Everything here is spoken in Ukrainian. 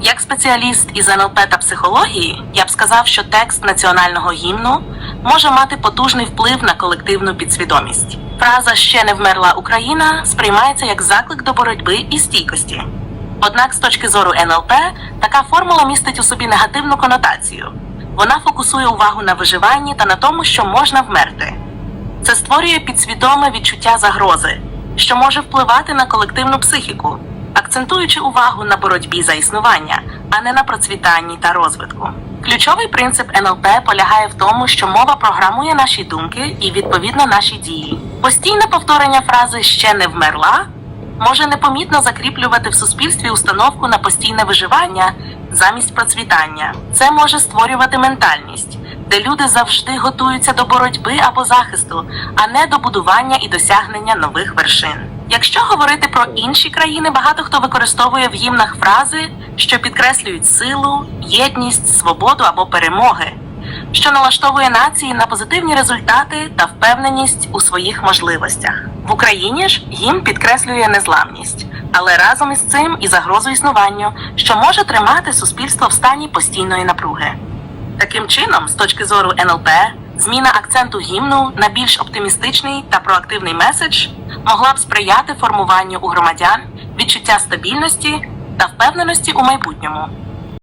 Як спеціаліст із НЛП та психології, я б сказав, що текст національного гімну може мати потужний вплив на колективну підсвідомість. Фраза ще не вмерла Україна сприймається як заклик до боротьби і стійкості. Однак, з точки зору НЛП, така формула містить у собі негативну конотацію. Вона фокусує увагу на виживанні та на тому, що можна вмерти. Це створює підсвідоме відчуття загрози, що може впливати на колективну психіку, акцентуючи увагу на боротьбі за існування, а не на процвітанні та розвитку. Ключовий принцип НЛП полягає в тому, що мова програмує наші думки і відповідно наші дії. Постійне повторення фрази ще не вмерла може непомітно закріплювати в суспільстві установку на постійне виживання замість процвітання. Це може створювати ментальність, де люди завжди готуються до боротьби або захисту, а не до будування і досягнення нових вершин. Якщо говорити про інші країни, багато хто використовує в гімнах фрази, що підкреслюють силу, єдність, свободу або перемоги, що налаштовує нації на позитивні результати та впевненість у своїх можливостях. В Україні ж гімн підкреслює незламність, але разом із цим і загрозу існуванню, що може тримати суспільство в стані постійної напруги. Таким чином, з точки зору НЛП, зміна акценту гімну на більш оптимістичний та проактивний меседж могла б сприяти формуванню у громадян відчуття стабільності та впевненості у майбутньому.